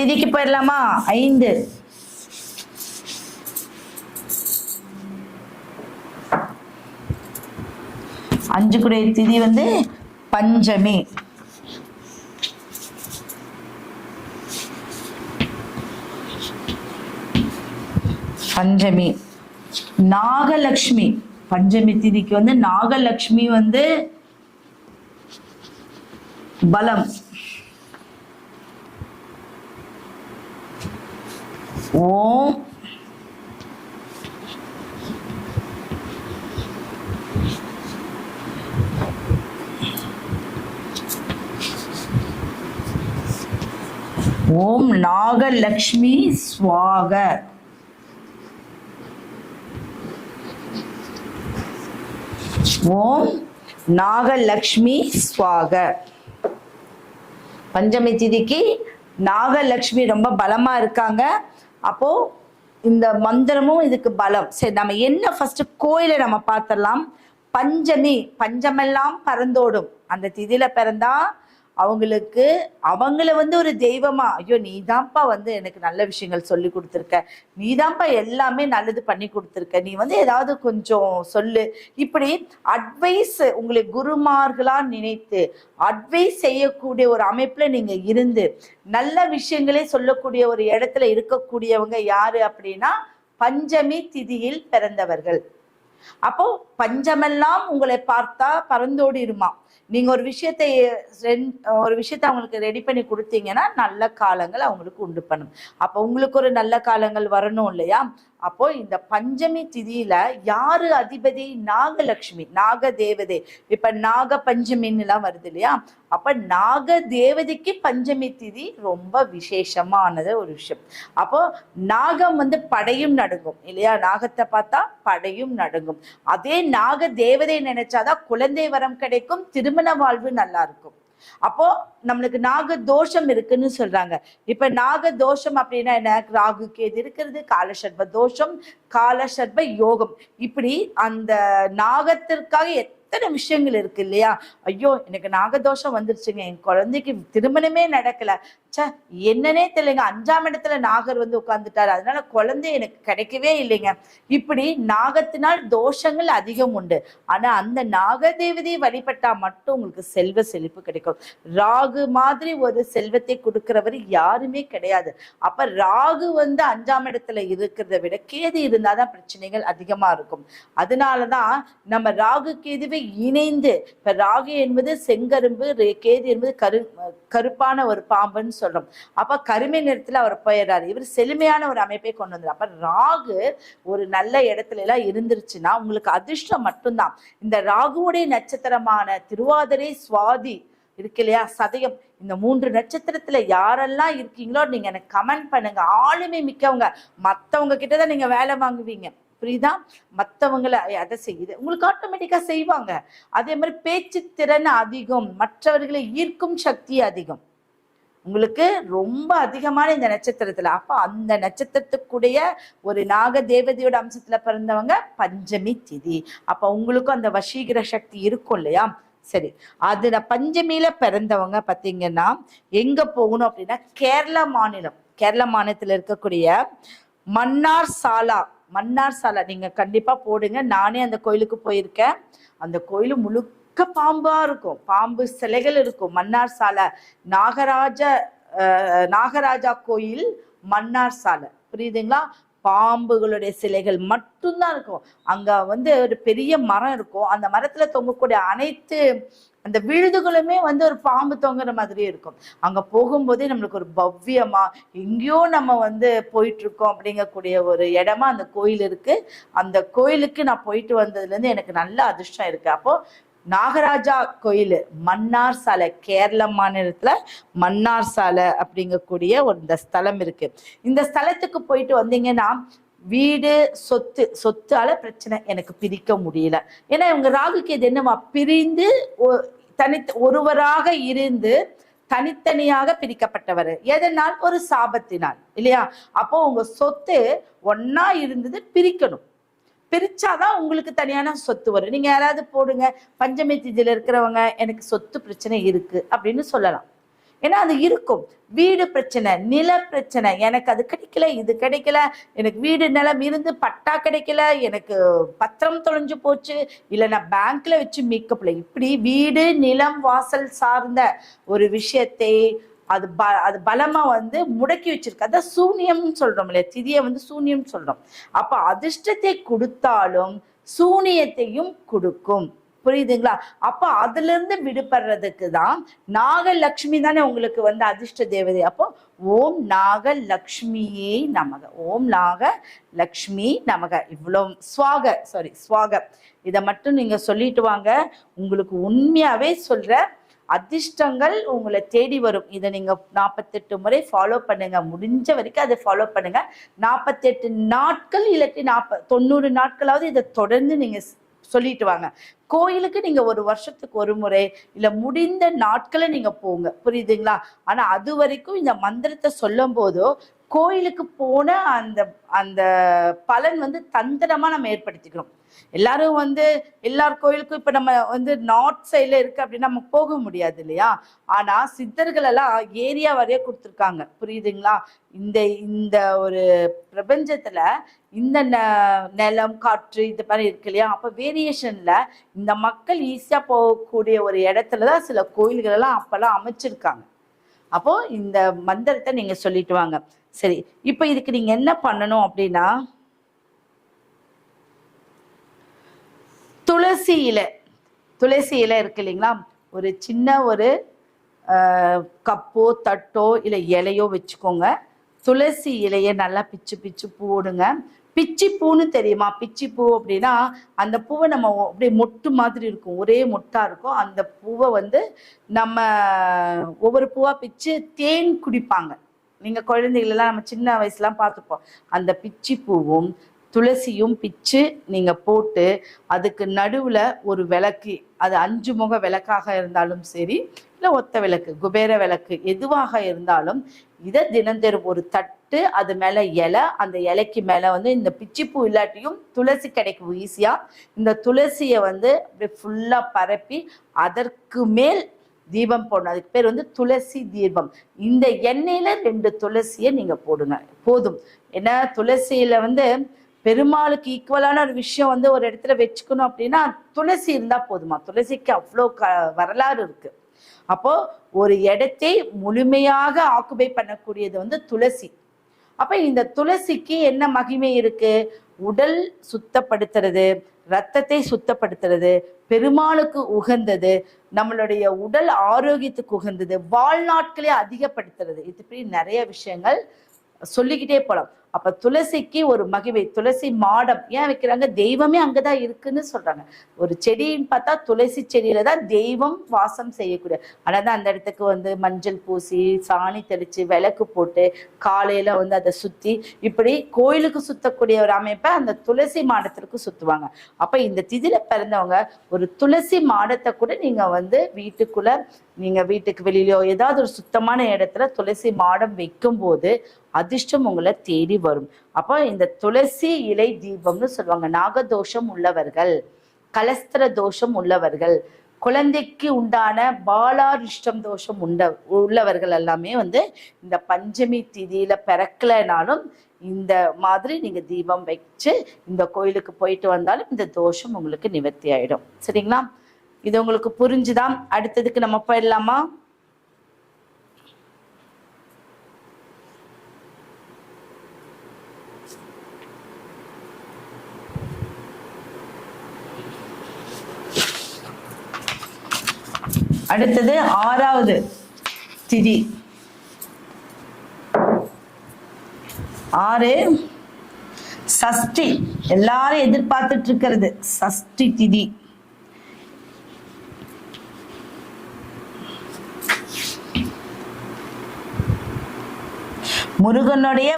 திதிக்கு போயிடலாமா ஐந்து. அஞ்சு குடைய திதி வந்து பஞ்சமி. பஞ்சமி. நாகலக்ஷ்மி. பஞ்சமி திதிக்கு வந்து நாகலக்ஷ்மி வந்து பலம். ஓம் ஓம் நாகலக்ஷ்மி சுவாக. ஓம் நாகலக்ஷ்மி சுவாக. பஞ்சமி திதிக்கு நாகலக்ஷ்மி ரொம்ப பலமா இருக்காங்க. அப்போ இந்த மந்திரமும் இதுக்கு பலம். சரி நம்ம என்ன ஃபர்ஸ்ட் கோயிலை நம்ம பார்த்துடலாம். பஞ்சமி பஞ்சமெல்லாம் பறந்தோடும். அந்த திதியில பிறந்தா அவங்களுக்கு அவங்கள வந்து ஒரு தெய்வமா ஐயோ நீதான்ப்பா வந்து எனக்கு நல்ல விஷயங்கள் சொல்லி கொடுத்துருக்க. நீதான்ப்பா எல்லாமே நல்லது பண்ணி கொடுத்துருக்க. நீ வந்து ஏதாவது கொஞ்சம் சொல்லு. இப்படி அட்வைஸ் உங்களை குருமார்களா நினைத்து அட்வைஸ் செய்யக்கூடிய ஒரு அமைப்புல நீங்க இருந்து நல்ல விஷயங்களே சொல்லக்கூடிய ஒரு இடத்துல இருக்கக்கூடியவங்க யாரு அப்படின்னா பஞ்சமி திதியில் பிறந்தவர்கள். அப்போ பஞ்சமெல்லாம் உங்களை பார்த்தா பறந்தோடிடுமா நீங்க ஒரு விஷயத்தை ஒரு விஷயத்தை அவங்களுக்கு ரெடி பண்ணி கொடுத்தீங்கன்னா நல்ல காலங்கள் அவங்களுக்கு உண்டு பண்ணும். அப்போ உங்களுக்கு ஒரு நல்ல காலங்கள் வரணும் இல்லையா? அப்போ இந்த பஞ்சமி திதியில யாரு அதிபதி? நாகலட்சுமி நாக தேவதை இப்ப நாக பஞ்சமின்னு எல்லாம் வருது இல்லையா? அப்ப நாக தேவதைக்கு பஞ்சமி திதி ரொம்ப விசேஷமானது ஒரு விஷயம். அப்போ நாகம் வந்து படையும் நடுங்கும் இல்லையா? நாகத்தை பார்த்தா படையும் நடுங்கும். அதே நாக தேவதை நினைச்சாதான் குழந்தை வரம் கிடைக்கும் திருமண வாழ்வு நல்லா இருக்கும். அப்போ நம்மளுக்கு நாக தோஷம் இருக்குன்னு சொல்றாங்க. இப்ப நாக தோஷம் அப்படின்னா என்ன? ராகு கேது இருக்கிறது காலசர்ப தோஷம் காலசர்ப யோகம். இப்படி அந்த நாகத்திற்காக எத்தனை விஷயங்கள் இருக்கு இல்லையா? ஐயோ எனக்கு நாகதோஷம் வந்துருச்சுங்க. என் குழந்தைக்கு திருமணமே நடக்கல. ச்சே என்னன்னே தெரியலைங்க. அஞ்சாம் இடத்துல நாகர் வந்து உட்கார்ந்துட்டாரு. அதனால குழந்தை எனக்கு கிடைக்கவே இல்லைங்க. இப்படி நாகத்தினால் தோஷங்கள் அதிகம் உண்டு. ஆனா அந்த நாகதேவதையை வழிபட்டா மட்டும் உங்களுக்கு செல்வ செழிப்பு கிடைக்கும். ராகு மாதிரி ஒரு செல்வத்தை கொடுக்கிறவர் யாருமே கிடையாது. அப்ப ராகு வந்து அஞ்சாம் இடத்துல இருக்கிறத விட கேது இருந்தாதான் பிரச்சனைகள் அதிகமா இருக்கும். அதனாலதான் நம்ம ராகு கேதுவை இணைந்து இப்ப ராகு என்பது செங்கரும்பு கேது என்பது கரு கருப்பான ஒரு பாம்புன்னு சொல்றோம். அப்ப கருமை நிறத்தில் அவர் போயிடுறாரு இவர் செழுமையான ஒரு அமைப்பை கொண்டு வந்தார். அப்ப ராகு ஒரு நல்ல இடத்துல எல்லாம் இருந்துருச்சுன்னா உங்களுக்கு அதிர்ஷ்டம் மட்டும்தான். இந்த ராகுவுடைய நட்சத்திரமான திருவாதிரை சுவாதி இருக்கு இல்லையா? சதயம். இந்த மூன்று நட்சத்திரத்துல யாரெல்லாம் இருக்கீங்களோ நீங்க எனக்கு கமெண்ட் பண்ணுங்க. ஆளுமை மிக்கவங்க. மத்தவங்க கிட்ட தான் நீங்க வேலை வாங்குவீங்க. புரியுதா? மத்தவங்கள அதை செய்யுது உங்களுக்கு ஆட்டோமேட்டிக்கா செய்வாங்க. அதே மாதிரி பேச்சு திறன் அதிகம். மற்றவர்களை ஈர்க்கும் சக்தி அதிகம். உங்களுக்கு ரொம்ப அதிகமான இந்த நட்சத்திரத்துல. அப்ப அந்த நட்சத்திரத்துக்குடைய ஒரு நாக தேவதையோட அம்சத்துல பிறந்தவங்க பஞ்சமி திதி. அப்ப உங்களுக்கும் அந்த வசீகர சக்தி இருக்கும் இல்லையா? சரி. அதுல பஞ்சமியில பிறந்தவங்க பாத்தீங்கன்னா எங்க போகணும் அப்படின்னா கேரளா மாநிலம். கேரளா மாநிலத்துல இருக்கக்கூடிய மன்னார் சாலா. மன்னார் சாலா. நீங்க கண்டிப்பா போடுங்க. நானே அந்த கோயிலுக்கு போயிருக்கேன். அந்த கோயில் முழுக்க பாம்பா இருக்கும். பாம்பு சிலைகள் இருக்கும். மன்னார் சாலை. நாகராஜ நாகராஜா கோயில் மன்னார் சாலை. புரியுதுங்களா? பாம்புகளுடைய சிலைகள் மட்டும்தான் இருக்கும். அங்க வந்து ஒரு பெரிய மரம் இருக்கும். அந்த மரத்துல தொங்கக்கூடிய அனைத்து அந்த விழுதுகளுமே வந்து ஒரு பாம்பு தொங்குற மாதிரி இருக்கும். அங்க போகும்போதே நம்மளுக்கு ஒரு பவ்யமா எங்கேயோ நம்ம வந்து போயிட்டு இருக்கோம் அப்படிங்கக்கூடிய ஒரு இடமா அந்த கோயில் இருக்கு. அந்த கோயிலுக்கு நான் போயிட்டு வந்ததுல இருந்து எனக்கு நல்ல அதிர்ஷ்டம் இருக்கு. அப்போ நாகராஜா கோயில் மன்னார் சாலை கேரள மாநிலத்துல மன்னார் சாலை அப்படிங்கக்கூடிய ஒரு இந்த ஸ்தலம் இருக்கு. இந்த ஸ்தலத்துக்கு போயிட்டு வந்தீங்கன்னா வீடு சொத்து சொத்தால பிரச்சனை எனக்கு பிரிக்க முடியல. ஏன்னா இவங்க ராகுக்கு இது என்னவா? பிரிந்து ஒ- ஒருவராக இருந்து தனித்தனியாக பிரிக்கப்பட்டவர். எதனால்? ஒரு சாபத்தினால் இல்லையா? அப்போ உங்க சொத்து ஒன்னா இருந்தது பிரிக்கணும். பிரிச்சாதான் உங்களுக்கு தனியான சொத்து வரும். நீங்க யாராவது போடுங்க பஞ்சமி திதியில இருக்கிறவங்க எனக்கு சொத்து பிரச்சனை இருக்கு அப்படின்னு சொல்லலாம். ஏன்னா அது இருக்கும். வீடு பிரச்சனை நில பிரச்சனை எனக்கு அது கிடைக்கல இது கிடைக்கல எனக்கு வீடு நிலம் இருந்து பட்டா கிடைக்கல எனக்கு பத்திரம் தொலைஞ்சு போச்சு இல்லை நான் பேங்க்ல வச்சு மீட்கப்படல. இப்படி வீடு நிலம் வாசல் சார்ந்த ஒரு விஷயத்தை அது ப அது பலமா வந்து முடக்கி வச்சிருக்கு. அதான் சூனியம்னு சொல்றோம் இல்லையா? திதியை வந்து சூனியம் சொல்றோம். அப்ப அதிர்ஷ்டத்தை கொடுத்தாலும் சூனியத்தையும் கொடுக்கும். புரியுதுங்களா? அப்ப அதுல இருந்து விடுபடுறதுக்கு தான் நாகலட்சுமி தானே உங்களுக்கு வந்து அதிர்ஷ்ட தேவதை. அப்போ ஓம் நாகலட்சுமியே நமக. ஓம் நாக லக்ஷ்மி நமக. இவ்வளோ சுவாக சாரி சுவாக. இதை மட்டும் நீங்க சொல்லிட்டு வாங்க. உங்களுக்கு உண்மையாவே சொல்ற அதிர்ஷ்டங்கள் உங்களை தேடி வரும். இதை நீங்க நாற்பத்தெட்டு முறை ஃபாலோ பண்ணுங்க. முடிஞ்ச வரைக்கும் அதை ஃபாலோ பண்ணுங்க. நாற்பத்தெட்டு நாட்கள் இல்லாட்டி நாற்ப தொண்ணூறு நாட்களாவது இதை தொடர்ந்து நீங்க சொல்லிட்டு வாங்க. கோயிலுக்கு நீங்க ஒரு வருஷத்துக்கு ஒரு முறை இல்ல முடிந்த நாட்களை நீங்க போங்க. புரியுதுங்களா? ஆனா அது வரைக்கும் இந்த மந்திரத்தை சொல்லும் போதோ கோயிலுக்கு போன அந்த அந்த பலன் வந்து தந்திரமா நம்ம ஏற்படுத்திக்கிறோம். எல்லாரும் வந்து எல்லார் கோயிலுக்கும் இப்ப நம்ம வந்து நார்த் சைட்ல இருக்கு அப்படின்னா நம்ம போக முடியாது இல்லையா? ஆனா சித்தர்கள் எல்லாம் ஏரியா வரைய கொடுத்துருக்காங்க. புரியுதுங்களா? இந்த இந்த ஒரு பிரபஞ்சத்துல இந்த ந- நிலம் காற்று இது மாதிரி இருக்கு இல்லையா? அப்ப வேரியேஷன்ல இந்த மக்கள் ஈஸியா போகக்கூடிய ஒரு இடத்துல தான் சில கோயில்கள் எல்லாம் அப்பெல்லாம் அமைச்சிருக்காங்க. அப்போ இந்த மந்திரத்தை நீங்க சொல்லிட்டு வாங்க. சரி இப்போ இதுக்கு நீங்க என்ன பண்ணணும் அப்படின்னா துளசி இலை. துளசி இலை இருக்கு இல்லைங்களா? ஒரு சின்ன ஒரு கப்போ தட்டோ இல்லை இலையோ வச்சுக்கோங்க. துளசி இலையை நல்லா பிச்சு பிச்சு போடுங்க. பிச்சி பூன்னு தெரியுமா? பிச்சி பூ அப்படின்னா அந்த பூவை நம்ம அப்படியே மொட்டு மாதிரி இருக்கும். ஒரே மொட்டாக இருக்கும். அந்த பூவை வந்து நம்ம ஒவ்வொரு பூவாக பிச்சு தேன் குடிப்பாங்க. நீங்கள் குழந்தைகளெல்லாம் நம்ம சின்ன வயசுலாம் பார்த்துப்போம் அந்த பிச்சி பூவும் துளசியும் பிச்சு நீங்கள் போட்டு அதுக்கு நடுவில் ஒரு விளக்கு அது அஞ்சு முக விளக்காக இருந்தாலும் சரி இல்லை ஒத்த விளக்கு குபேர விளக்கு எதுவாக இருந்தாலும் இதை தினந்தரும் ஒரு தட்டு அது மேலே இலை அந்த இலைக்கு மேலே வந்து இந்த பிச்சிப்பூ இல்லாட்டியும் துளசி கிடைக்கும் ஈஸியாக இந்த துளசியை வந்து அப்படியே ஃபுல்லாக பரப்பி அதற்கு மேல் தீபம் போடணும். அதுக்கு பேர் வந்து துளசி தீபம். இந்த எண்ணெயில் ரெண்டு துளசியை நீங்கள் போடுங்க. போதும். ஏன்னா துளசியில் வந்து பெருமாளுக்கு ஈக்குவலான ஒரு விஷயம் வந்து ஒரு இடத்துல வச்சுக்கணும் அப்படின்னா துளசி இருந்தா போதுமா? துளசிக்கு அவ்வளோ க வரலாறு இருக்கு. அப்போ ஒரு இடத்தை முழுமையாக ஆக்குபை பண்ணக்கூடியது வந்து துளசி. அப்ப இந்த துளசிக்கு என்ன மகிமை இருக்கு? உடல் சுத்தப்படுத்துறது ரத்தத்தை சுத்தப்படுத்துறது பெருமாளுக்கு உகந்தது நம்மளுடைய உடல் ஆரோக்கியத்துக்கு உகந்தது வாழ்நாட்களே அதிகப்படுத்துறது. இது இப்படி நிறைய விஷயங்கள் சொல்லிக்கிட்டே போலாம். அப்ப துளசிக்கு ஒரு மகிமை துளசி மாடம். ஏன் வைக்கிறாங்க? தெய்வமே அங்கதான் இருக்குன்னு சொல்றாங்க. ஒரு செடின்னு பார்த்தா துளசி செடியில தான் தெய்வம் வாசம் செய்யக்கூடிய. அதான் அந்த இடத்துக்கு வந்து மஞ்சள் பூசி சாணி தெளிச்சு விளக்கு போட்டு காலையில வந்து அதை சுத்தி இப்படி கோயிலுக்கு சுத்தக்கூடிய ஒரு அமைப்பை அந்த துளசி மாடத்திற்கு சுத்துவாங்க. அப்ப இந்த திதியில பிறந்தவங்க ஒரு துளசி மாடத்தை கூட நீங்க வந்து வீட்டுக்குள்ள நீங்க வீட்டுக்கு வெளியிலயோ ஏதாவது ஒரு சுத்தமான இடத்துல துளசி மாடம் வைக்கும் போது அதிர்ஷ்டம் உங்களை தேடி வரும். அப்போ இந்த துளசி இலை தீபம்னு சொல்லுவாங்க. நாகதோஷம் உள்ளவர்கள் கலஸ்திர தோஷம் உள்ளவர்கள் குழந்தைக்கு உண்டான பாலாரிஷ்டம் தோஷம் உண்ட உள்ளவர்கள் எல்லாமே வந்து இந்த பஞ்சமி திதியில பிறக்கலைனாலும் இந்த மாதிரி நீங்க தீபம் வச்சு இந்த கோயிலுக்கு போயிட்டு வந்தாலும் இந்த தோஷம் உங்களுக்கு நிவர்த்தி ஆயிடும். சரிங்களா? இது உங்களுக்கு புரிஞ்சுதான் அடுத்ததுக்கு நம்ம போயிடலாமா? அடுத்தது ஆறாவது திதி. ஆறு சஷ்டி. எல்லாரும் எதிர்பார்த்துட்டு இருக்கிறது சஷ்டி திதி. முருகனுடைய